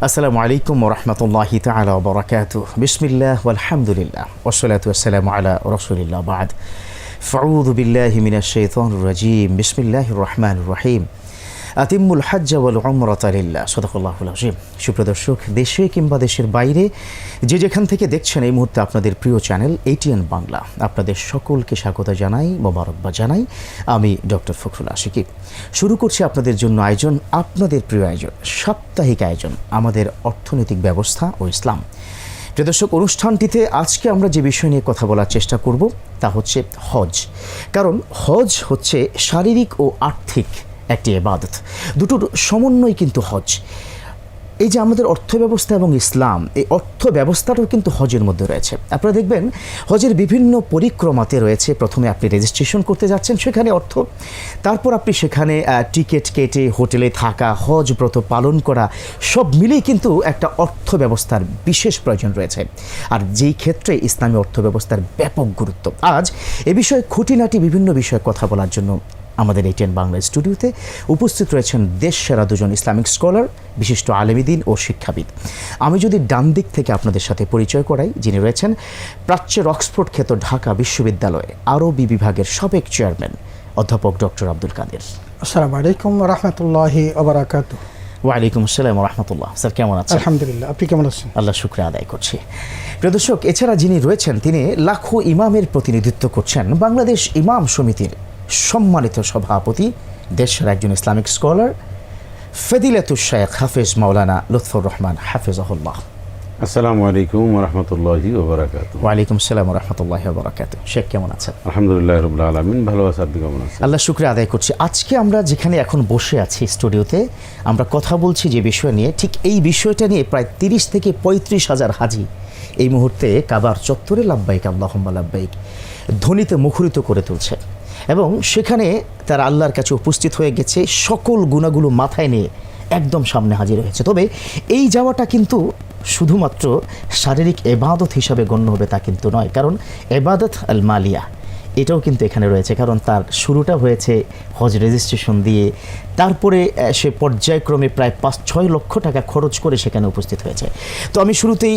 আসসালামু আলাইকুম রহমতুল্লাহি তালা বরাকাত বিসমিল্লাহ আলহামদুলিল্লাহ ওসলাত আসসালামু আলা রসুলিল্লাহ বাদ ফাউদ বিল্লাহ মিনা শৈতান রাজিম বিসমিল্লাহ রহমান রহিম আতিমুল হাজ্জা ওয়াল উমরাত আলিল্লাহ সদকুল্লাহুল আজিম সুপ্রদর্শক দেশে কিংবা দেশের বাইরে যে যেখান থেকে দেখছেন এই মুহূর্তে আপনাদের প্রিয় চ্যানেল এটিএন বাংলা। আপনাদের সকলকে স্বাগত জানাই মোবারকবা জানাই। আমি ডক্টর ফখরুল আশিকি। শুরু করছি আপনাদের জন্য আয়োজন, আপনাদের প্রিয় আয়োজন, সাপ্তাহিক আয়োজন, আমাদের অর্থনৈতিক ব্যবস্থা ও ইসলাম। প্রিয় দর্শক, অনুষ্ঠানটিতে আজকে আমরা যে বিষয় নিয়ে কথা বলার চেষ্টা করব, তা হচ্ছে হজ। কারণ হজ হচ্ছে শারীরিক ও আর্থিক একটি এবাদত দুটোর সমন্বয় কিন্তু হজ। এই যে আমাদের অর্থ ব্যবস্থা এবং ইসলাম, এই অর্থ ব্যবস্থাটাও কিন্তু হজের মধ্যে রয়েছে। আপনারা দেখবেন, হজের বিভিন্ন পরিক্রমাতে রয়েছে। প্রথমে আপনি রেজিস্ট্রেশন করতে যাচ্ছেন সেখানে অর্থ। তারপর আপনি সেখানে টিকিট কেটে হোটেলে থাকা, হজ ব্রত পালন করা, সব মিলেই কিন্তু একটা অর্থ ব্যবস্থার বিশেষ প্রয়োজন রয়েছে। আর যেই ক্ষেত্রে ইসলামী অর্থ ব্যবস্থার ব্যাপক গুরুত্ব। আজ এ বিষয়ে খুঁটিনাটি বিভিন্ন বিষয়ে কথা বলার জন্য আমাদের এটিএন বাংলা স্টুডিওতে উপস্থিত রয়েছেন দেশ সেরা দুজন ইসলামিক স্কলার বিশিষ্ট আলেমিদিন ও শিক্ষাবিদ। আমি যদি ডান দিক থেকে আপনাদের সাথে পরিচয় করাই যিনি রয়েছেন প্রাচ্যের অক্সফোর্ড খ্যাত ঢাকা বিশ্ববিদ্যালয়ে আরবি বিভাগের সাবেক চেয়ারম্যান অধ্যাপক ডক্টর আব্দুল কাদের। আসসালামু আলাইকুম রহমতুল্লাহি ওয়ালাইকুম আসসালাম রহমতুল্লাহ। স্যার কেমন আছেন? আলহামদুলিল্লাহ আপনি কেমন আছেন? আল্লাহ শুক্রিয়া আদায় করছি। প্রিয় দর্শক এছাড়া যিনি রয়েছেন তিনি লাখো ইমামের প্রতিনিধিত্ব করছেন বাংলাদেশ ইমাম সমিতির সম্মানিত সভাপতি দেশের একজন ইসলামিক স্কলার ফেদিলাতুল শেখ হাফেজ মাওলানা লুৎফর রহমান হাফেজহুল্লাহ। আসসালামু আলাইকুম রহমতুল্লাহি ওবরাকাত ওয়ালাইকুম আসসালাম রহমতুল্লাহ বরাকাত শেখ কেমন আছেন? আলহামদুলিল্লাহ রবুল্লা আলমিন ভালো আছে আপনি কেমন আছেন? আল্লাহ শুক্রিয়া আদায় করছি। আজকে আমরা যেখানে এখন বসে আছি স্টুডিওতে আমরা কথা বলছি যে বিষয় নিয়ে। ঠিক এই বিষয়টা নিয়ে প্রায় তিরিশ থেকে পঁয়ত্রিশ হাজার হাজি এই মুহূর্তে কাবার চত্বরে লাভবাইক আল্লাহম্মা লাভবাইক ধ্বনিতে মুখরিত করে তুলছে এবং সেখানে তারা আল্লাহর কাছে উপস্থিত হয়ে গেছে, সকল গুণাগুলো মাথায় নিয়ে একদম সামনে হাজির হয়েছে। তবে এই যাওয়াটা কিন্তু শুধুমাত্র শারীরিক এবাদত হিসাবে গণ্য হবে তা কিন্তু নয়, কারণ এবাদত আল মালিয়া এটাও কিন্তু এখানে রয়েছে, কারণ তার শুরুটা হয়েছে হজ রেজিস্ট্রেশন দিয়ে, তারপরে সে পর্যায়ক্রমে প্রায় পাঁচ ছয় লক্ষ টাকা খরচ করে সেখানে উপস্থিত হয়েছে। তো আমি শুরুতেই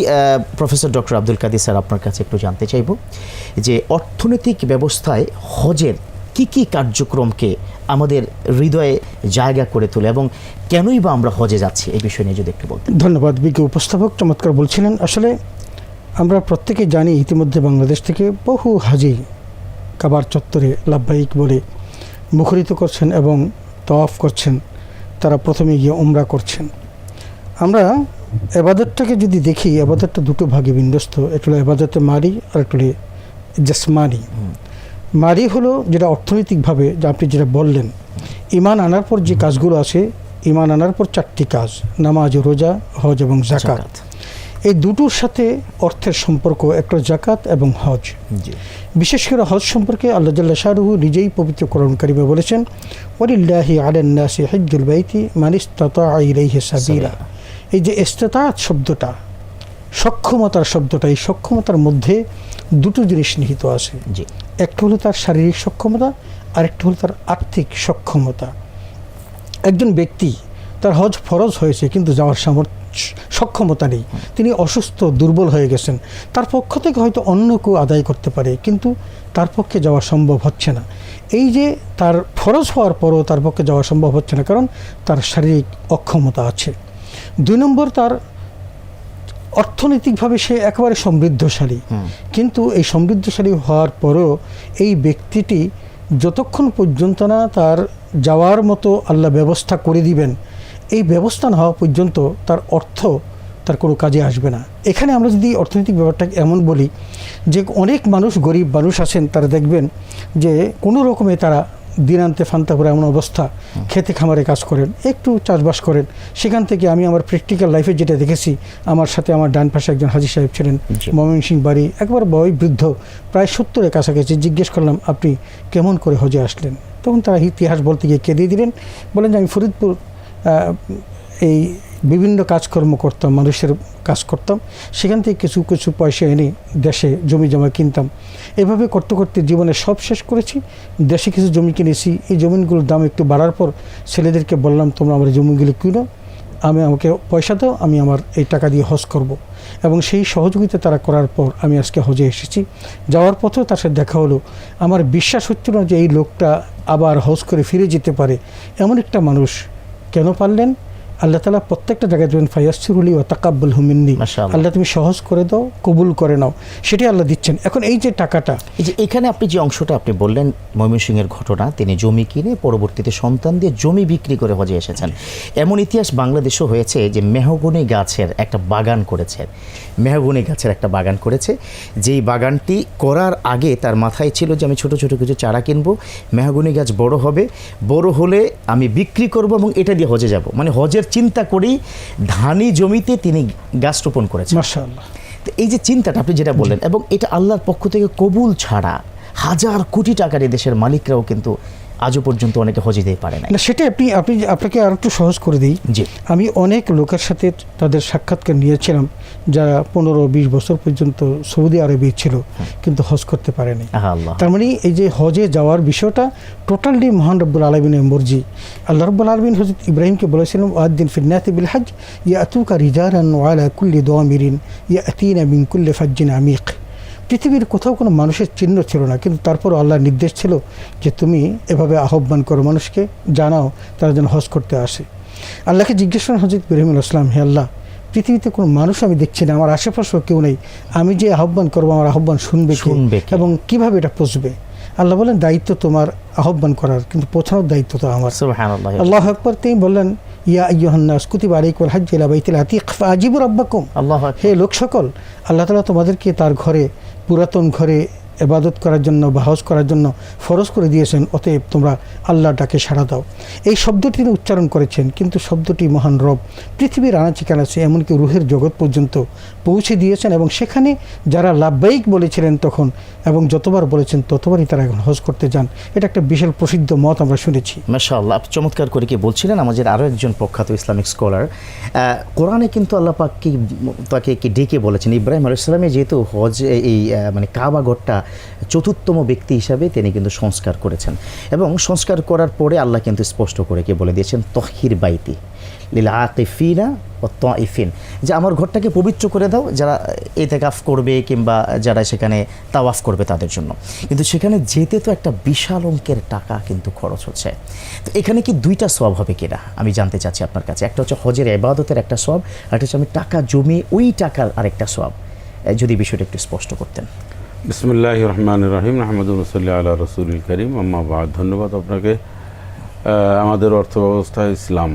professor doctor Abdul Kadir sir আপনার কাছে একটু জানতে চাইব যে অর্থনৈতিক ব্যবস্থায় হজের কি কি কার্যক্রমকে আমাদের হৃদয়ে জায়গা করে তোলে এবং কেনই বা আমরা হজে যাচ্ছি এই বিষয় নিয়ে যদি একটু বলতেন। ধন্যবাদ বিজ্ঞ উপস্থাপক চমৎকার বলছিলেন। আসলে আমরা প্রত্যেকেই জানি ইতিমধ্যে বাংলাদেশ থেকে বহু হাজি কাবার চত্বরে লাভবাহিক বলে মুখরিত করছেন এবং তওয়াফ করছেন তারা প্রথমে গিয়ে উমরা করছেন। আমরা এবাদতটাকে যদি দেখি এবাদতটা দুটো ভাগে বিন্যস্ত একটা হলো এবাদতে মারি আর একটা হলো জসমানি। মারি হলো যেটা অর্থনৈতিকভাবে যা আপনি যেটা বললেন ইমান আনার পর যে কাজগুলো আছে ইমান আনার পর চারটি কাজ নামাজ রোজা হজ এবং জাকাত। এই দুটোর সাথে অর্থের সম্পর্ক একটা জাকাত এবং হজ। বিশেষ করে হজ সম্পর্কে আল্লাহ জাল্লা শাহরুহু নিজেই পবিত্র করণ কারিমে বলেছেন ওয়ালিল্লাহি আলান্নাসি হজ্জুল বাইতি ইলাইহি সাবিলা। এই যে ইস্তেতাত শব্দটা সক্ষমতার শব্দটা এই সক্ষমতার মধ্যে দুটো জিনিস নিহিত আছে। একটা হলো তার শারীরিক সক্ষমতা, আরেকটা হলো তার আর্থিক সক্ষমতা। একজন ব্যক্তি তার হজ ফরজ হয়েছে কিন্তু যাওয়ার সামর্থ্য সক্ষমতা নেই। তিনি অসুস্থ, দুর্বল হয়ে গেছেন। তার পক্ষ থেকে হয়তো অন্য কেউ আদায় করতে পারে, কিন্তু তার পক্ষে যাওয়া সম্ভব হচ্ছে না। এই যে তার ফরজ হওয়ার পরও তার পক্ষে যাওয়া সম্ভব হচ্ছে না, কারণ তার শারীরিক অক্ষমতা আছে। দুই নম্বর তার অর্থনৈতিকভাবে সে একেবারে সমৃদ্ধশালী। কিন্তু এই সমৃদ্ধশালী হওয়ার পরও এই ব্যক্তিটি যতক্ষণ পর্যন্ত না তার যাওয়ার মতো আল্লাহ ব্যবস্থা করে দিবেন এই ব্যবস্থা না হওয়া পর্যন্ত তার অর্থ তার কোনো কাজে আসবে না। এখানে আমরা যদি অর্থনৈতিক ব্যাপারটাকে এমন বলি যে অনেক মানুষ গরিব মানুষ আছেন তারা দেখবেন যে কোনো রকমে তারা দিনান্তে ফান্তা করে এমন অবস্থা খেতে খামারে কাজ করেন একটু চাষবাস করেন সেখান থেকে আমি আমার প্র্যাকটিক্যাল লাইফে যেটা দেখেছি আমার সাথে আমার ডান পাশে একজন হাজি সাহেব ছিলেন মমিন সিং বাড়ি একবার বয় বৃদ্ধ প্রায় সত্তরের কাছাকাছি জিজ্ঞেস করলাম আপনি কেমন করে হজে আসলেন? তখন তারা ইতিহাস বলতে গিয়ে কেঁদে দিলেন বলেন যে আমি ফরিদপুর এই বিভিন্ন কাজকর্ম করতাম, মানুষের কাজ করতাম। সেখান থেকে কিছু কিছু পয়সা এনে দেশে জমি জমা কিনতাম। এভাবে করতে করতে জীবনে সব শেষ করেছি। দেশে কিছু জমি কিনেছি। এই জমিগুলোর দাম একটু বাড়ার পর ছেলেদেরকে বললাম, তোমরা আমার জমিগুলো কিনো। আমি আমাকে পয়সা দাও, আমি আমার এই টাকা দিয়ে হজ করব। এবং সেই সহযোগিতা তারা করার পর আমি আজকে হজে এসেছি। যাওয়ার পথেও তার সাথে দেখা হলো। আমার বিশ্বাস হচ্ছিল না যে এই লোকটা আবার হজ করে ফিরে যেতে পারে। এমন একটা মানুষ কেন পারলেন? আল্লাহ তালা প্রত্যেকটা জায়গায় দেবেন ফায়াসুরুলি ও তাকাব্বুল হুমিন্নি আল্লাহ তুমি সহজ করে দাও কবুল করে নাও। সেটাই আল্লাহ দিচ্ছেন। এখন এই যে টাকাটা এই যে এখানে আপনি যে অংশটা আপনি বললেন ময়মনসিংহের ঘটনা তিনি জমি কিনে পরবর্তীতে সন্তান দিয়ে জমি বিক্রি করে হজে এসেছেন। এমন ইতিহাস বাংলাদেশেও হয়েছে যে মেহগনি গাছের একটা বাগান করেছে। মেহগনি গাছের একটা বাগান করেছে। যেই বাগানটি করার আগে তার মাথায় ছিল যে আমি ছোট ছোট কিছু চারা কিনবো মেহগনি গাছ বড় হবে বড় হলে আমি বিক্রি করব এবং এটা দিয়ে হজে যাব। মানে হজের চিন্তা করেই ধানি জমিতে তিনি গাছ রোপণ করেছেন। এই যে চিন্তাটা আপনি যেটা বললেন এবং এটা আল্লাহর পক্ষ থেকে কবুল ছাড়া হাজার কোটি টাকার এই দেশের মালিকরাও কিন্তু আজও পর্যন্ত অনেকে হজে দিতে পারে না সেটা আপনি আপনি আপনাকে আর একটু সহজ করে দিই। জি। আমি অনেক লোকের সাথে তাদের সাক্ষাৎকার নিয়েছিলাম যারা পনেরো বিশ বছর পর্যন্ত সৌদি আরবে ছিল কিন্তু হজ করতে পারেনি। তার মানে এই যে হজে যাওয়ার বিষয়টা টোটালি মহান রব্বুল আলমিনের মর্জি। আল্লাহ রব্বুল আলমিন হজরত ইব্রাহিমকে বলেছিলেন ওয়াদ্দিন ফিন্নাতি বিল হজ ইয়া আতুকা রিজারান ওয়ালা কুল্লি দোয়ামিরিন ইয়া আতিনা মিন কুল্লি ফাজ্জিন আমিক। পৃথিবীর কোথাও কোনো মানুষের চিহ্ন ছিল না কিন্তু তারপর আল্লাহর নির্দেশ ছিল যে তুমি এভাবে আহ্বান করো মানুষকে জানাও তারা যেন হজ করতে আসে। আল্লাহকে জিজ্ঞেস করেন হজরত ইব্রাহিম আসলাম হে আল্লাহ পৃথিবীতে কোনো মানুষ আমি দেখছি না আমার আশেপাশেও কেউ নেই আমি যে আহ্বান করব আমার আহ্বান শুনবে শুনবে এবং কীভাবে এটা পৌঁছবে? আল্লাহ বলেন দায়িত্ব তোমার আহ্বান করার কিন্তু পৌঁছানোর দায়িত্ব তো আমার। আল্লাহ আকবর তিনি বললেন ইয়া আইয়ুহান্নাস কুতিবা আলাইকুল হাজ্জ ইলা বাইতিল আতিক ফাজিবু রাব্বাকুম। আল্লাহ হে লোক সকল আল্লাহ তালা তোমাদেরকে তার ঘরে পুরাতন ঘরে এবাদত করার জন্য বা হজ করার জন্য ফরজ করে দিয়েছেন, অতএব তোমরা আল্লাহ ডাকে সাড়া দাও। এই শব্দটি তিনি উচ্চারণ করেছেন, কিন্তু শব্দটি মহান রব। পৃথিবীর আনাচে কানাচে, এমনকি রুহের জগৎ পর্যন্ত পৌঁছে দিয়েছেন এবং সেখানে যারা লাভবাহিক বলেছিলেন তখন এবং যতবার বলেছেন ততবারই তারা এখন হজ করতে যান। এটা একটা বিশাল প্রসিদ্ধ মত আমরা শুনেছি। মাশাআল্লাহ চমৎকার করে কি বলছিলেন, আমাদের আরও একজন প্রখ্যাত ইসলামিক স্কলার। কোরআনে কিন্তু আল্লাহ পাক কি, তাকে কি ডেকে বলেছেন? ইব্রাহিম আলাইসালামে যেহেতু হজ এই মানে কাবা ঘরটা চতুর্থম ব্যক্তি হিসাবে তিনি কিন্তু সংস্কার করেছেন। এবং সংস্কার করার পরে আল্লাহ কিন্তু স্পষ্ট করে কি বলে দিয়েছেন, তহির বাইতি লীলা আকিফিনা ও তইফিন। যে আমার ঘরটাকে পবিত্র করে দাও, যারা এতে এতেকাফ করবে কিংবা যারা সেখানে তাওয়াফ করবে তাদের জন্য। কিন্তু সেখানে যেতে তো একটা বিশাল অঙ্কের টাকা কিন্তু খরচ হচ্ছে। তো এখানে কি দুইটা সব হবে কিনা? আমি জানতে চাচ্ছি আপনার কাছে। একটা হচ্ছে হজের এবাদতের একটা সব একটা হচ্ছে আমি টাকা জমি ওই টাকার আরেকটা সব যদি বিষয়টা একটু স্পষ্ট করতেন। বিসমুল্লাহ রহমান রহিম আহমদুল রসল্লাহ আল্লাহ রসুল করিম আম্মাবাদ ধন্যবাদ আপনাকে। আমাদের অর্থব্যবস্থা ইসলাম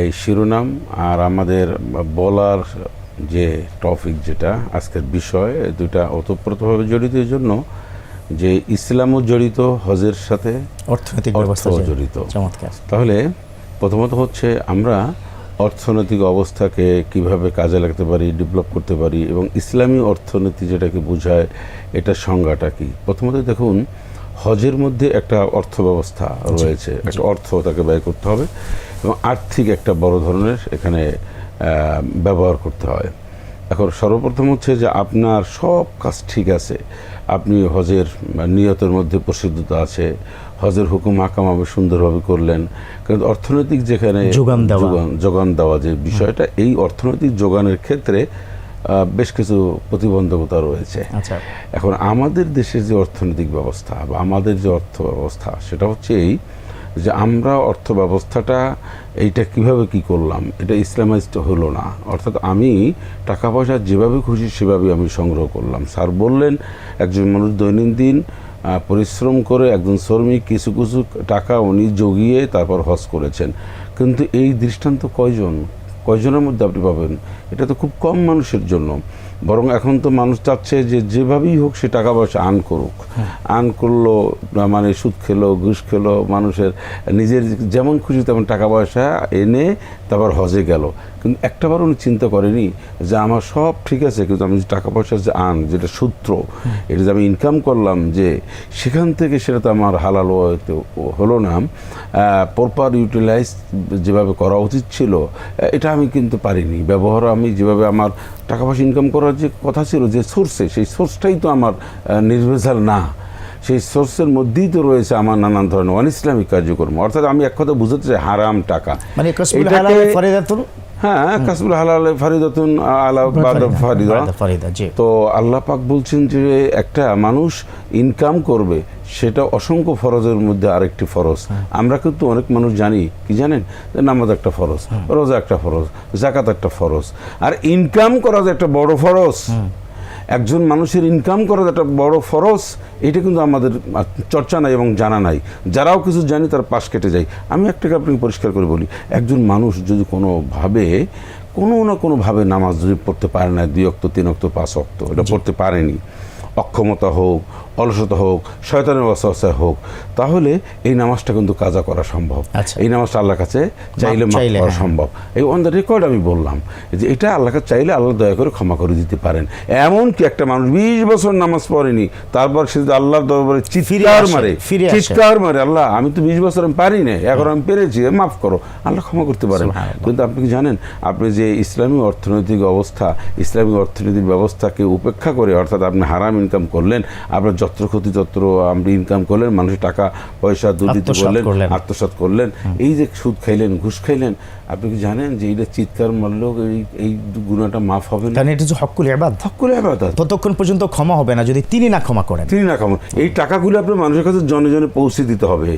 এই শিরোনাম আর আমাদের বলার যে টপিক যেটা আজকের বিষয় এই দুইটা ওতপ্রোতভাবে জড়িত এই জন্য যে ইসলামও জড়িত হজের সাথে অর্থনৈতিক অর্থ ব্যবস্থা জড়িত। চমৎকার। তাহলে প্রথমত হচ্ছে আমরা অর্থনৈতিক অবস্থাকে কীভাবে কাজে লাগতে পারি ডেভেলপ করতে পারি এবং ইসলামী অর্থনীতি যেটাকে বোঝায় এটার সংজ্ঞাটা কি? প্রথমত দেখুন হজের মধ্যে একটা অর্থ ব্যবস্থা রয়েছে একটা অর্থ তাকে ব্যয় করতে হবে এবং আর্থিক একটা বড় ধরনের এখানে ব্যবহার করতে হয়। এখন সর্বপ্রথম হচ্ছে যে আপনার সব কাজ ঠিক আছে আপনি হজের নিয়তের মধ্যে প্রসিদ্ধতা আছে হজের হুকুম হাকাম আপনি সুন্দরভাবে করলেন। কিন্তু অর্থনৈতিক যেখানে যোগান দেওয়া। যোগান যোগান দেওয়া যে বিষয়টা এই অর্থনৈতিক যোগানের ক্ষেত্রে বেশ কিছু প্রতিবন্ধকতা রয়েছে। আচ্ছা। এখন আমাদের দেশের যে অর্থনৈতিক ব্যবস্থা বা আমাদের যে অর্থ ব্যবস্থা সেটা হচ্ছে এই যে আমরা অর্থ ব্যবস্থাটা এইটা কীভাবে কি করলাম এটা ইসলামাইজড হলো না। অর্থাৎ আমি টাকা পয়সা যেভাবে খুশি সেভাবে আমি সংগ্রহ করলাম। স্যার বললেন একজন মানুষ দৈনন্দিন পরিশ্রম করে একজন শ্রমিক কিছু কিছু টাকা উনি জগিয়ে তারপর হজ করেছেন। কিন্তু এই দৃষ্টান্ত কয়জন? কয়জনের মধ্যে আপনি পাবেন? এটা তো খুব কম মানুষের জন্য। বরং এখন তো মানুষ চাচ্ছে যে যেভাবেই হোক সে টাকা পয়সা আর্ন করুক। আর্ন করল মানে সুদ খেলো ঘুষ খেলো মানুষের নিজের যেমন খুশি তেমন টাকা পয়সা এনে তারপর হজে গেল। কিন্তু একটাবার উনি চিন্তা করেনি যে আমার সব ঠিক আছে কিন্তু আমি যে টাকা পয়সা যে আন যেটা সূত্র এটা যে আমি ইনকাম করলাম যে সেখান থেকে সেটা তো আমার হালাল হলো না। প্রপার ইউটিলাইজ যেভাবে করা উচিত ছিল এটা আমি কিন্তু পারিনি। ব্যবহার আমি যেভাবে আমার টাকা পয়সা ইনকাম করার যে কথা ছিল যে সোর্সে সেই সোর্সটাই তো আমার নির্ভেজাল না। সেই সোর্সের মধ্যেই তো রয়েছে আমার নানান ধরনের অন ইসলামিক কার্যক্রম। অর্থাৎ আমি এক কথা বুঝতে চাই হারাম টাকা। মানে হ্যাঁ কাসবুল হালাল ফারিদাতুন আলা বাদা ফারিদা। জি। তো আল্লাহ পাক বলছেন যে একটা মানুষ ইনকাম করবে সেটা অসংখ্য ফরজের মধ্যে আরেকটি ফরজ। আমরা কিন্তু অনেক মানুষ জানি কি জানেন? নামাজ একটা ফরজ রোজা একটা ফরজ জাকাত একটা ফরজ। আর ইনকাম করা যে একটা বড় ফরজ একজন মানুষের ইনকাম করার একটা বড় ফরস এটা কিন্তু আমাদের চর্চা নাই এবং জানা নাই। যারাও কিছু জানি তার পাশ কেটে যায়। আমি একটাকে আপনাকে পরিষ্কার করে বলি একজন মানুষ যদি কোনোভাবে কোনো না কোনোভাবে নামাজ যদি পড়তে পারে না দুই অক্ত তিন অক্ত পাঁচ অক্ত এটা পড়তে পারেনি অক্ষমতা হোক অলসতা হোক শয়তানের অবস্থা হোক তাহলে এই নামাজটা কিন্তু কাজা করা সম্ভব আচ্ছা। এই নামাজটা আল্লাহর কাছে চাইলে মাফ করা হ্যাঁ। সম্ভব এই অন দ্য রেকর্ড আমি বললাম যে এটা আল্লাহ কাছে চাইলে আল্লাহ দয়া করে ক্ষমা করে দিতে পারেন এমন কি একটা মানুষ বিশ বছর নামাজ পড়েনি তারপর সে যদি আল্লাহর দরবারে চিৎকার মারে। চিৎকার মারে আল্লাহ আমি তো বিশ বছর আমি পারি না এখন আমি পেরেছি মাফ করো আল্লাহ ক্ষমা করতে পারেন। কিন্তু আপনি কি জানেন আপনি যে ইসলামী অর্থনৈতিক অবস্থা ইসলামী অর্থনৈতিক ব্যবস্থাকে উপেক্ষা করে অর্থাৎ আপনি হারাম ইনকাম করলেন আপনার যত্র ক্ষতি তত্র আপনি ইনকাম করলেন মানুষের টাকা পয়সা দুর্নীতি করলেন আত্মসাত করলেন। এই যে সুদ খাইলেন ঘুষ খাইলেন আপনি কি জানেন যে এইটা চিৎকার মারলেও এই এই গুণাটা মাফ হবে না? এটা যে হকুল এবাদ সকলে আবাদত ততক্ষণ পর্যন্ত ক্ষমা হবে না যদি তিনি না ক্ষমা করেন। তিনি না ক্ষমা এই টাকাগুলো আপনার মানুষের কাছে জনে জনে পৌঁছে দিতে হবে।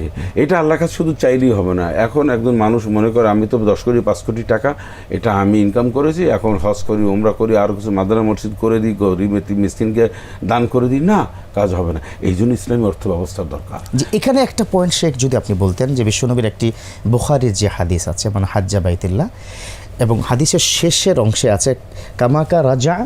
এটা আল্লাহর কাছে শুধু চাইলেই হবে না। এখন একজন মানুষ মনে করে আমি তো দশ কোটি পাঁচ কোটি টাকা এটা আমি ইনকাম করেছি এখন হজ করি ওমরা করি আরও কিছু মাদারা মসজিদ করে দিই গরিব মিসকিনকে দান করে দিই। না কাজ হবে না। এই জন্য ইসলামী অর্থ ব্যবস্থার দরকার। যে এখানে একটা পয়েন্ট শেখ যদি আপনি বলতেন যে বিশ্বনবীর একটি বুখারির যে হাদিস আছে মানে হাজ্জা বাইতুল্লাহ। এবং হাদিসের শেষের অংশে আছে কামাকা রাজা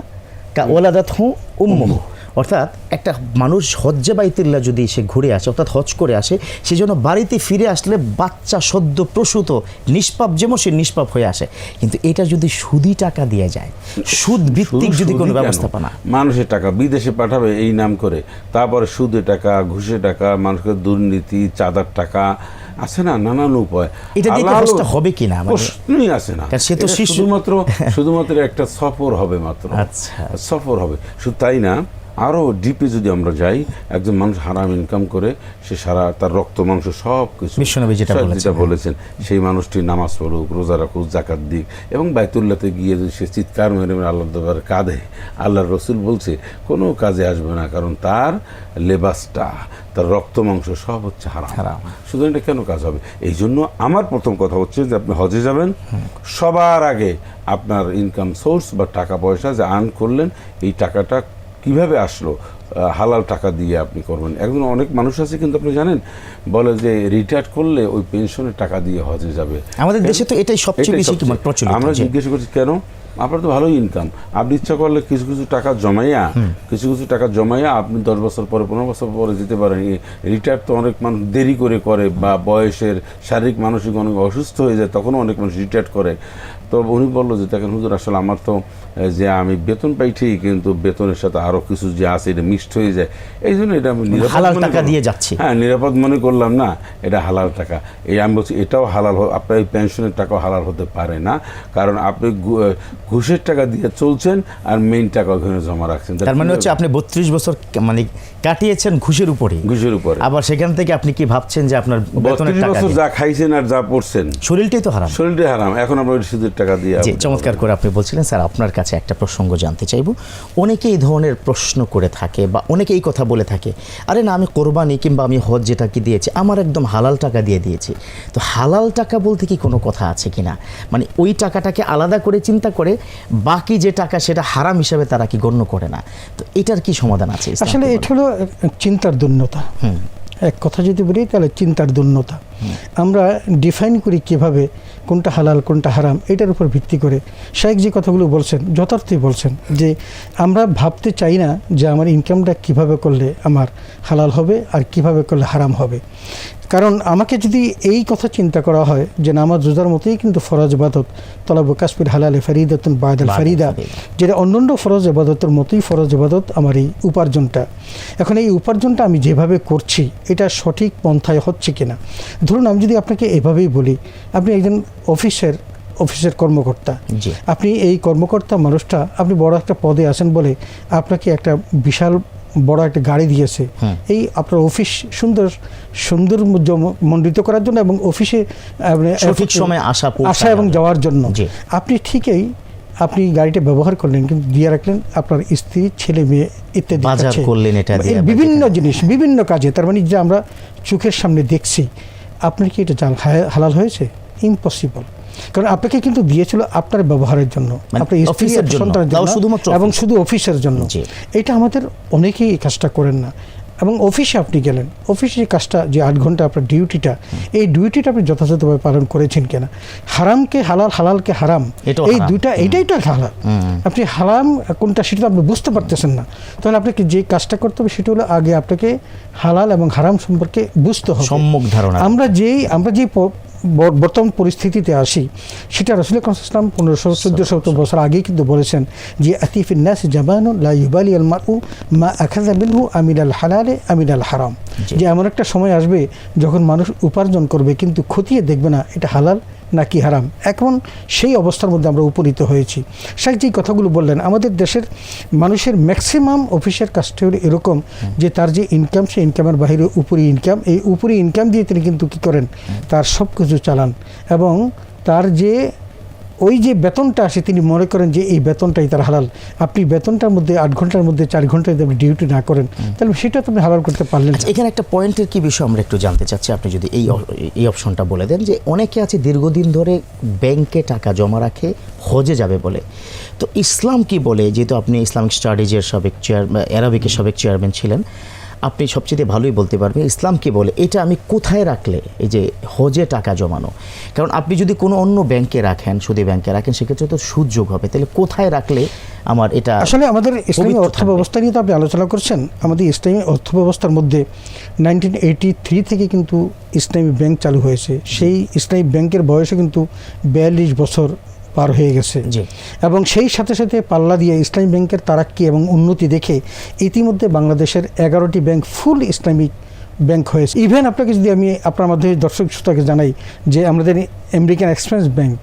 কা ওলাদাত হু উম্মুহু। অর্থাৎ একটা মানুষ হজ্জে বাইতুল্লাহ যদি সে ঘুরে আসে অর্থাৎ হজ করে আসে সেই জন্য বাড়িতে ফিরে আসলে বাচ্চা সদ্য প্রসূত নিষ্পাপ যেমন সে নিষ্পাপ হয়ে আসে। কিন্তু এটা যদি সুদি টাকা দিয়ে যায় সুদ ভিত্তিক যদি কোনো ব্যবস্থাপনা। মানুষের টাকা বিদেশে পাঠাবে এই নাম করে। তারপরে সুদে টাকা ঘুষে টাকা মানুষের দুর্নীতি চাঁদার টাকা আছে না নানান উপায় এটা দিয়ে কষ্ট হবে কিনা? না প্রশ্নই আছে না সে তো। শুধুমাত্র শুধুমাত্র একটা সফর হবে মাত্র আচ্ছা। সফর হবে শুধু তাই না আরও ডিপে যদি আমরা যাই একজন মানুষ হারাম ইনকাম করে সে সারা তার রক্ত মাংস সব কিছু যেটা বলেছেন। সেই মানুষটি নামাজ পড়ুক রোজা রাখুক জাকাত দিক এবং বাইতুল্লাতে গিয়ে যদি সে চিৎকার মেরে মেরে আল্লাহ দরবার কাঁদে। আল্লাহর রসুল বলছে কোনো কাজে আসবে না কারণ তার লেবাসটা তার রক্ত মাংস সব হচ্ছে হারাম। হারাম। সুতরাং এটা কেন কাজ হবে? এই জন্য আমার প্রথম কথা হচ্ছে যে আপনি হজে যাবেন। সবার আগে আপনার ইনকাম সোর্স বা টাকা পয়সা যে আর্ন করলেন এই টাকাটা কীভাবে আসলো? হালাল টাকা দিয়ে আপনি করবেন? একজন অনেক মানুষ আছে কিন্তু আপনি জানেন বলে যে রিটায়ার করলে ওই পেনশনের টাকা দিয়ে হজে যাবে। আমাদের দেশে তো এটাই সবচেয়ে বেশি মানে প্রচলিত আমরা জিজ্ঞেস করছি কেন? আপনার তো ভালোই ইনকাম আপনি ইচ্ছা করলে কিছু কিছু টাকা জমাইয়া কিছু কিছু টাকা জমাইয়া আপনি দশ বছর পরে পনেরো বছর পরে যেতে পারেন। রিটায়ার তো অনেক মানুষ দেরি করে করে বা বয়সের শারীরিক মানসিক অনেক অসুস্থ হয়ে যায় তখনও অনেক মানুষ রিটায়ার করে। তো উনি বলল যে দেখেন হুজুর আসলে আমার তো যে আমি বেতন পাই ঠিক কিন্তু বেতনের সাথে আরও কিছু যে আছে এটা মিক্সড হয়ে যায়। এই জন্য এটা আমি হালাল টাকা দিয়ে যাচ্ছি। হ্যাঁ নিরাপদ মনে করলাম না এটা হালাল টাকা। এই আমি বলছি এটাও হালাল আপনার এই পেনশনের টাকাও হালাল হতে পারে না কারণ আপনি ঘুষের টাকা দিয়ে চলছেন আর মেইন টাকা ওখানে জমা রাখছেন। তার মানে হচ্ছে আপনি বত্রিশ বছর মানে কাটিয়েছেন ঘুষের উপরে। ঘুষের উপরে। আবার সেখান থেকে আপনি কি ভাবছেন যে আপনার বেতনের টাকা বছর যা খাইছেন আর যা পড়ছেন। শরীরটাই তো হারাম। শরীরটাই হারাম। এখন আমরা সুদের টাকা দিয়ে জি চমৎকার করে আপনি বলছিলেন স্যার আপনার কাছে একটা প্রসঙ্গ জানতে চাইব। অনেকে এই ধরনের প্রশ্ন করে থাকে বা অনেকে এই কথা বলে থাকে আরে না আমি কোরবানি কিংবা আমি হজ যেটা কি দিয়েছি আমার একদম হালাল টাকা দিয়ে দিয়েছি। তো হালাল টাকা বলতে কি কোনো কথা আছে কিনা মানে ওই টাকাটাকে আলাদা করে চিন্তা করে বাকি যে টাকা সেটা হারাম হিসাবে তারা কি গণ্য করে না? তো এটার কি সমাধান আছে? আসলে এটা হলো চিন্তার দুর্নতা এক কথা যদি বলি, তাহলে চিন্তার দূর্ণতা আমরা ডিফাইন করি কীভাবে কোনটা হালাল, কোনটা হারাম, এটার উপর ভিত্তি করে। শেখ যে কথাগুলো বলছেন, যথার্থই বলছেন যে, আমরা ভাবতে চাই না যে আমার ইনকামটা কীভাবে করলে আমার হালাল হবে আর কীভাবে করলে হারাম হবে। কারণ আমাকে যদি এই কথা চিন্তা করা হয় যে নামাজ রোজার মতোই কিন্তু ফরজ ইবাদত তলাবু কাশ্মীর হালালে ফরিদাতুন বায়দাল ফারিদা। যেটা অন্যান্য ফরজ ইবাদতের মতোই ফরজ ইবাদত আমার এই উপার্জনটা। এখন এই উপার্জনটা আমি যেভাবে করছি এটা সঠিক পন্থায় হচ্ছে কিনা? ধরুন আমি যদি আপনাকে এভাবেই বলি আপনি একজন অফিসের অফিসের কর্মকর্তা। আপনি এই কর্মকর্তা মানুষটা আপনি বড় একটা পদে আছেন বলে আপনাকে একটা বিশাল বড় একটা গাড়ি দিয়েছে। এই আপনার অফিস সুন্দর সুন্দর মণ্ডিত করার জন্য এবং অফিসে সঠিক সময়ে আসা আসা এবং যাওয়ার জন্য। আপনি ঠিকই আপনি গাড়িটা ব্যবহার করলেন কিন্তু দিয়ে রাখলেন আপনার স্ত্রী ছেলে মেয়ে ইত্যাদি বাজার করলেন এটা বিভিন্ন জিনিস বিভিন্ন কাজে তার মানে যে আমরা চোখের সামনে দেখছি আপনার কি এটা হালাল হয়েছে? ইম্পসিবল কারণ আপনাকে কিন্তু দিয়েছিল আপনার ব্যবহারের জন্য মানে আপনার অফিসের সন্তানের জন্য শুধুমাত্র এবং শুধু অফিসের জন্য। এটা আমাদের অনেকেই এই কাজটা করেন না। এবং অফিসে আপনি গেলেন অফিসে যে কাজটা যে আট ঘণ্টা আপনার ডিউটিটা এই ডিউটিটা আপনি যথাযথভাবে পালন করেছেন কিনা? হারামকে হালাল হালালকে হারাম এই দুইটা এটাই তো হালাল। আপনি হারাম কোনটা সেটা আপনি বুঝতে পারতেছেন না। তাহলে আপনাকে যে কাজটা করতে হবে সেটা হলো আগে আপনাকে হালাল এবং হারাম সম্পর্কে বুঝতে হবে। সম্মুখ ধারণা আমরা যেই আমরা যে প- ব- বর্তমান পরিস্থিতিতে আসি সেটা রসুল ইসলাম পনেরোশো চোদ্দশো বছর আগেই কিন্তু বলেছেন যে আতিফিন নাস লাইবালি আল মারউ মা আখাযা মিনহু আমিন আল হালালে আমিন আল হারাম যে এমন একটা সময় আসবে যখন মানুষ উপার্জন করবে কিন্তু খতিয়ে দেখবে না এটা হালাল নাকি হারাম? এখন সেই অবস্থার মধ্যে আমরা উপনীত হয়েছি। শেখ যেই কথাগুলো বললেন, আমাদের দেশের মানুষের ম্যাক্সিমাম অফিসের হলো এরকম যে তার যে ইনকাম সেই ইনকামের বাহিরে উপরি ইনকাম এই উপরি ইনকাম দিয়ে তিনি কিন্তু কী করেন? তার সব কিছু চালান এবং তার যে ওই যে বেতনটা আসে তিনি মনে করেন যে এই বেতনটাই তার হালাল। আপনি বেতনটার মধ্যে আট ঘণ্টার মধ্যে চার ঘণ্টা যদি আপনি ডিউটি না করেন তাহলে সেটা তো আপনি হালাল করতে পারলেন আচ্ছা, এখানে একটা পয়েন্টের কি বিষয় আমরা একটু জানতে চাচ্ছি? আপনি যদি এই এই অপশনটা বলে দেন যে অনেকে আছে দীর্ঘদিন ধরে ব্যাংকে টাকা জমা রাখে হজে যাবে বলে। তো ইসলাম কি বলে? যেহেতু আপনি ইসলামিক স্টাডিজের সাবেক চেয়ার অ্যারাবিকের সাবেক চেয়ারম্যান ছিলেন। আপনি সবচেয়ে ভালোই বলতে পারবেন ইসলাম কি বলে? এটা আমি কোথায় রাখলে? এই যে হজে টাকা জমানো। কারণ আপনি যদি কোনো অন্য ব্যাংকে রাখেন সুদী ব্যাংকে রাখেন সেক্ষেত্রে তো সুদ যোগ হবে। তাহলে কোথায় রাখলে আমার এটা আসলে আমাদের ইসলামী অর্থ ব্যবস্থা নিয়ে তো আপনি আলোচনা করছেন। আমাদের ইসলামী অর্থ ব্যবস্থার মধ্যে নাইনটিন এইটি থ্রি থেকে কিন্তু ইসলামী ব্যাংক চালু হয়েছে। সেই ইসলামী ব্যাংকের বয়সে কিন্তু বিয়াল্লিশ বছর পার হয়ে গেছে। এবং সেই সাথে সাথে পাল্লা দিয়ে ইসলামী ব্যাংকের তারাক্কি এবং উন্নতি দেখে ইতিমধ্যে বাংলাদেশের এগারোটি ব্যাংক ফুল ইসলামিক ব্যাংক হয়েছে ইভেন আপনাকে যদি আমি আপনার মাধ্যমে দর্শক শ্রোতাকে জানাই যে আমাদের আমেরিকান এক্সপ্রেস ব্যাংক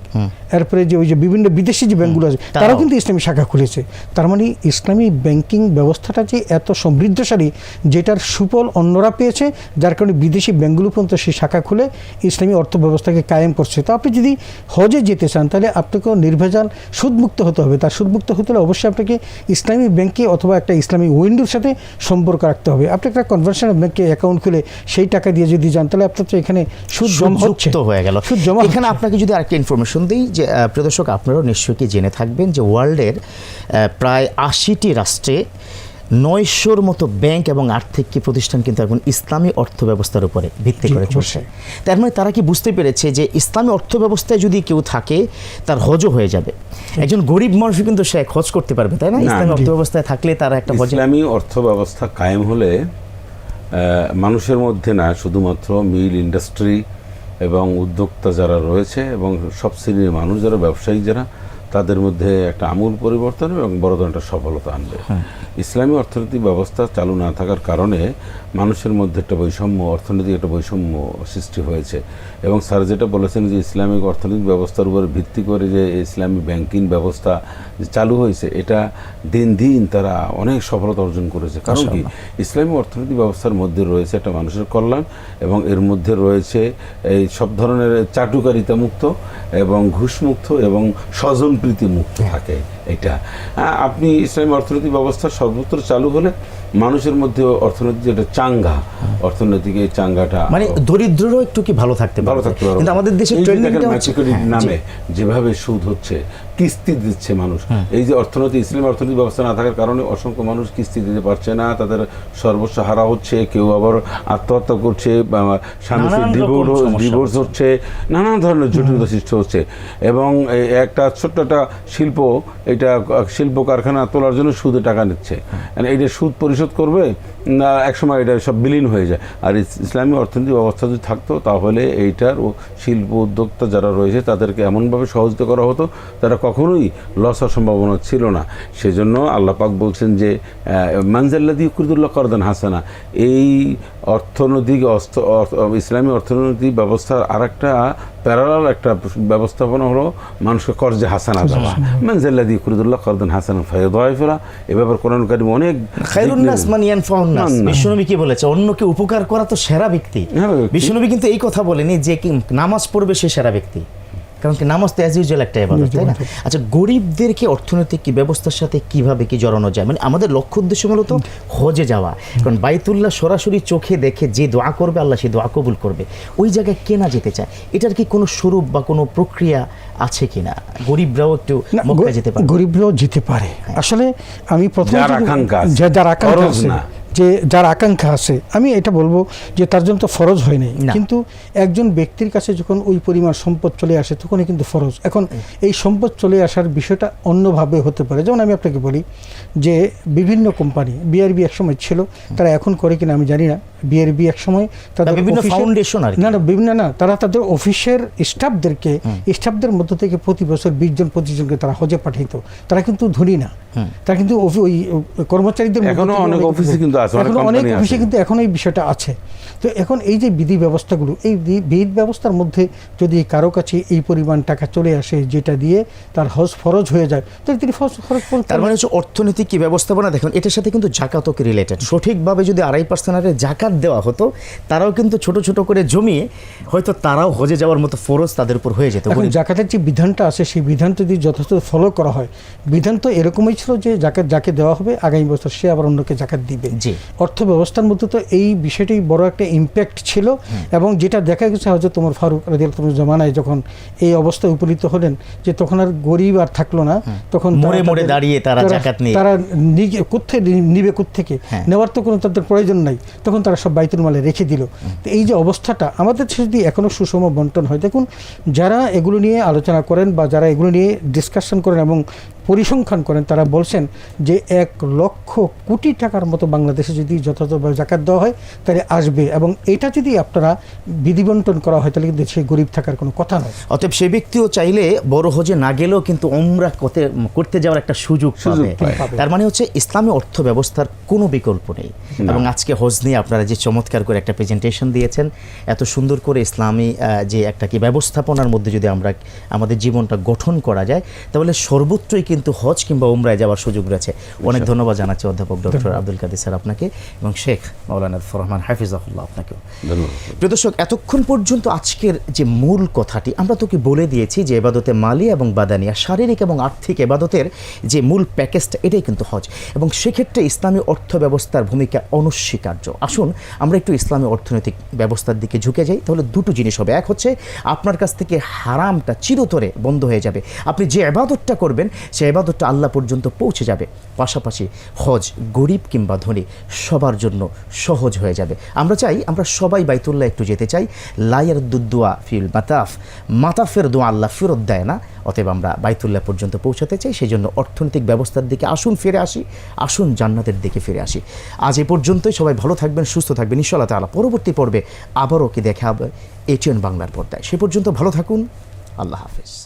এরপরে যে ওই যে বিভিন্ন বিদেশি যে ব্যাংকগুলো আছে তারাও। কিন্তু ইসলামী শাখা খুলেছে। তার মানে ইসলামী ব্যাংকিং ব্যবস্থাটা যে এত সমৃদ্ধশালী যেটার সুফল অন্যরা পেয়েছে যার কারণে বিদেশি ব্যাংকগুলো পর্যন্ত সেই শাখা খুলে ইসলামী অর্থ ব্যবস্থাকে কায়েম করছে। তো আপনি যদি হজে যেতে চান তাহলে আপনাকেও নির্ভেজাল সুদমুক্ত হতে হবে। তার সুদমুক্ত হতে হলে অবশ্যই আপনাকে ইসলামী ব্যাংকে অথবা একটা ইসলামী উইন্ডোর সাথে সম্পর্ক রাখতে হবে। আপনি একটা কনভেনশনাল ব্যাংকে অ্যাকাউন্ট খুলে সেই টাকা দিয়ে যদি যান তাহলে আপনার তো এখানে সুদ জমা হচ্ছে। হয়ে গেল। সুদ জমা এখানে আপনাকে যদি আরেকটা ইনফরমেশন দিই যে আহ, প্রিয় দর্শক আপনারাও নিশ্চয়ই জেনে থাকবেন যে ওয়ার্ল্ডের প্রায় আশিটি রাষ্ট্রে নয়শোর মতো ব্যাংক এবং আর্থিক কি প্রতিষ্ঠান কিন্তু এখন ইসলামী অর্থ ব্যবস্থার উপরে ভিত্তি করে চলছে। তার মানে তারা কি বুঝতে পেরেছে যে ইসলামী অর্থ ব্যবস্থায় যদি কেউ থাকে তার হজও হয়ে যাবে। একজন গরিব মানুষ কিন্তু সে হজ করতে পারবে তাই না? ইসলামী। অর্থ ব্যবস্থায় থাকলে তারা একটা হজে ইসলামী অর্থ ব্যবস্থা কায়েম হলে মানুষের মধ্যে না শুধুমাত্র মিল ইন্ডাস্ট্রি এবং উদ্যোক্তা যারা রয়েছে এবং সব শ্রেণির মানুষ যারা ব্যবসায়ী যারা তাদের মধ্যে একটা আমূল পরিবর্তন এবং বড় ধরনের একটা সফলতা আনবে। ইসলামী অর্থনীতি ব্যবস্থা চালু না থাকার কারণে মানুষের মধ্যে একটা বৈষম্য অর্থনৈতিক একটা বৈষম্য সৃষ্টি হয়েছে। এবং স্যার যেটা বলেছেন যে ইসলামিক অর্থনৈতিক ব্যবস্থার উপর ভিত্তি করে যে ইসলামী ব্যাংকিং ব্যবস্থা চালু হয়েছে এটা দিন দিন তারা অনেক সফলতা অর্জন করেছে। কারণ কি? ইসলামী অর্থনৈতিক ব্যবস্থার মধ্যে রয়েছে একটা মানুষের কল্যাণ এবং এর মধ্যে রয়েছে এই সব ধরনের চাটুকারিতা মুক্ত এবং ঘুষমুক্ত এবং স্বজনপ্রীতি মুক্ত থাকে এটা। আপনি ইসলামী অর্থনৈতিক ব্যবস্থা সর্বত্র চালু হলে মানুষের মধ্যে অর্থনৈতিক যেটা চাঙ্গা অর্থনৈতিক এই চাঙ্গাটা মানে দরিদ্ররাও একটু কি ভালো থাকতে ভালো থাকতে পারে কিন্তু আমাদের দেশে হ্যাঁ, নামে যেভাবে সুদ হচ্ছে কিস্তি দিচ্ছে মানুষ। এই যে অর্থনীতি ইসলামী অর্থনৈতিক ব্যবস্থা না থাকার কারণে অসংখ্য মানুষ কিস্তি দিতে পারছে না। তাদের সর্বস্ব হারা হচ্ছে কেউ আবার আত্মহত্যা করছে স্বামী ডিভোর্স ডিভোর্স হচ্ছে। নানান ধরনের জটিলতা সৃষ্টি হচ্ছে। এবং এই একটা ছোট্ট একটা শিল্প এটা শিল্প কারখানা তোলার জন্য সুদে টাকা নিচ্ছে। মানে এইটা সুদ পরিশোধ করবে না একসময় এটা সব বিলীন হয়ে যায়। আর ইসলামী অর্থনৈতিক ব্যবস্থা যদি থাকতো তাহলে এইটার ও শিল্প উদ্যোক্তা যারা রয়েছে তাদেরকে এমনভাবে সহযোগিতা করা হতো তারা কখনোই লস হওয়ার সম্ভাবনা ছিল না। সেজন্য আল্লাপাক বলছেন যে মানজাল্লাদি ইকুরদুল্লাহ করদান হাসানা এই অর্থনৈতিক অস্ত- ইসলামী অর্থনৈতিক ব্যবস্থার আর একটা প্যারালাল একটা ব্যবস্থাপনা হলো মানুষকে কর্জে হাসানা দেওয়া। মানজাল্লাদি ইকুরদুল্লাহ করদান হাসানা ফেরা এ ব্যাপার কোরআন কারিম অনেক খায়রুন্নাস মান ইয়ানফাউন্নাস না, না। বিশ্বনবী কি বলেছে? অন্যকে উপকার করা তো সেরা ব্যক্তি। সেরা বিশ্বনবী কিন্তু এই কথা বলেনি যে কি নামাজ পড়বে সে সেরা ব্যক্তি। কারণ কি নামাজ তো অ্যাজ ইউজুয়াল একটা ইবাদত তাই না? আচ্ছা গরিবদেরকে অর্থনৈতিক কি ব্যবস্থার সাথে কীভাবে কি জড়ানো যায়? মানে আমাদের লক্ষ্য উদ্দেশ্য মূলত হজে যাওয়া। কারণ বাইতুল্লাহ সরাসরি চোখে দেখে যে দোয়া করবে আল্লাহ সেই দোয়া কবুল করবে। ওই জায়গায় কেনা যেতে চায়। এটার কি কোনো স্বরূপ বা কোনো প্রক্রিয়া আছে কিনা? গরিবরাও একটু না, মক্কা যেতে পারে গরিবরাও যেতে পারে। আসলে আমি প্রথমে যার আকাঙ্ক্ষা। যার আকাঙ্ক্ষা। যে যার আকাঙ্ক্ষা আছে আমি এটা বলব যে তার জন্য তো ফরজ হয় নাই। কিন্তু একজন ব্যক্তির কাছে যখন ওই পরিমাণ সম্পদ চলে আসে তখনই কিন্তু ফরজ। এখন এই সম্পদ চলে আসার বিষয়টা অন্যভাবে হতে পারে। যেমন আমি আপনাকে বলি যে বিভিন্ন কোম্পানি বিআরবি একসময় ছিল তারা এখন করে কিনা আমি জানি না। বিআরবি একসময় তাদের বিভিন্ন অফিসের- foundation আর না না বিভিন্ন না তারা তাদের অফিসের স্টাফদেরকে স্টাফদের মধ্য থেকে প্রতি বছর বিশ জন পঁচিশ জনকে তারা হজে পাঠাইতো। তারা কিন্তু ধনী না। তারা কিন্তু ওই কর্মচারীদের এখনও অনেক অফিসে কিন্তু আছে, অনেক অফিসে কিন্তু এখন এই বিষয়টা আছে। তো এখন এই যে বিধি ব্যবস্থাগুলো এই বিধি ব্যবস্থার মধ্যে যদি কারও কাছে এই পরিমাণ টাকা চলে আসে যেটা দিয়ে তার হজ ফরজ হয়ে যায় তাহলে তিনি ফরজ ফরজ করতে তার মানে হচ্ছে অর্থনৈতিক কি ব্যবস্থাপনা? দেখুন এটার সাথে কিন্তু জাকাতকে রিলেটেড সঠিকভাবে যদি আড়াই পার্সেন্ট হারে জাকাত দেওয়া হতো তারাও কিন্তু ছোট ছোট করে জমিয়ে হয়তো তারাও হজে যাওয়ার মতো ফরজ তাদের উপর হয়ে যেত। জাকাতের যে বিধানটা আছে সেই বিধান যদি যথেষ্ট ফলো করা হয় বিধান তো এরকমই ছিল যে জাকাত যাকে দেওয়া হবে আগামী বছর সে আবার অন্যকে জাকাত দিবে। জি। অর্থ ব্যবস্থার মধ্যে তো এই বিষয়টি বড় একটা ইম্প্যাক্ট ছিল এবং যেটা দেখা গেছে হয়তো তোমার ফারুক রাদিয়াল্লাহু জামানায় যখন এই অবস্থায় উপনীত হলেন যে তখন আর গরিব আর থাকল না তখন তারা মোড়ে মোড়ে দাঁড়িয়ে তারা জাকাত নিয়ে- তারা নিজে কোথেকে নিবে কোথেকে হ্যাঁ। নেওয়ার তো কোনো তাদের প্রয়োজন নাই। তখন তারা সব বাইতুল মালে রেখে দিল। তো এই যে অবস্থাটা আমাদের যদি এখনও সুষম বন্টন হয় দেখুন যারা এগুলো নিয়ে আলোচনা করেন বা যারা এগুলো নিয়ে ডিসকাশন করেন এবং পরিসংখ্যান করেন তারা বলছেন যে এক লক্ষ কোটি টাকার মতো বাংলাদেশে যদি যথাযথভাবে জাকাত দেওয়া হয় তাহলে আসবে। এবং এটা যদি আপনারা বিধিবন্টন করা হয় তাহলে কিন্তু সে গরিব থাকার কোনো কথা নয়। অতএব সেই ব্যক্তিও চাইলে বড় হজে না গেলেও কিন্তু ওমরা করতে করতে যাওয়ার একটা সুযোগ পাবে। তার মানে হচ্ছে ইসলামী অর্থ ব্যবস্থার কোনো বিকল্প নেই। এবং আজকে হজ নিয়ে আপনারা যে চমৎকার করে একটা প্রেজেন্টেশন দিয়েছেন এত সুন্দর করে ইসলামী যে একটা কি ব্যবস্থাপনার মধ্যে যদি আমরা আমাদের জীবনটা গঠন করা যায় তাহলে সর্বত্রই কিন্তু হজ কিংবা উমরায় যাওয়ার সুযোগ রয়েছে। অনেক ধন্যবাদ জানাচ্ছি অধ্যাপক ডক্টর আব্দুল কাদের স্যার আপনাকে এবং শেখ মৌলানা ফরহমান হাফিজাহুল্লাহ আপনাকেও। প্রিয় দর্শক এতক্ষণ পর্যন্ত আজকের যে মূল কথাটি আমরা তোকে বলে দিয়েছি যে এবাদতে মালি এবং বাদানিয়া শারীরিক এবং আর্থিক এবাদতের যে মূল প্যাকেজটা এটাই কিন্তু হজ। এবং সেক্ষেত্রে ইসলামী অর্থ ব্যবস্থার ভূমিকা অনস্বীকার্য। আসুন আমরা একটু ইসলামী অর্থনৈতিক ব্যবস্থার দিকে ঝুঁকে যাই তাহলে দুটো জিনিস হবে। এক হচ্ছে আপনার কাছ থেকে হারামটা চিরতরে বন্ধ হয়ে যাবে। আপনি যে এবাদতটা করবেন সে এবাদতটা আল্লাহ পর্যন্ত পৌঁছে যাবে। পাশাপাশি হজ গরিব কিংবা ধনী সবার জন্য সহজ হয়ে যাবে। আমরা চাই আমরা সবাই বাইতুল্লাহ একটু যেতে চাই। Liar দুদুয়া feel মাতাফ। মাতাফের দোয়া আল্লাহ ফেরত দেয় না। অতএব আমরা বাইতুল্লাহ পর্যন্ত পৌঁছাতে চাই। সেই জন্য অর্থনৈতিক ব্যবস্থার দিকে আসুন, ফিরে আসি। আসুন জান্নাতের দিকে ফিরে আসি। আজ এ পর্যন্তই। সবাই ভালো থাকবেন, সুস্থ থাকবেন। ইনশাআল্লাহ তাআলা পরবর্তী পর্বে আবারও কি দেখা হবে এটিএন বাংলার পর্দায়। সে পর্যন্ত ভালো থাকুন। আল্লাহ হাফেজ।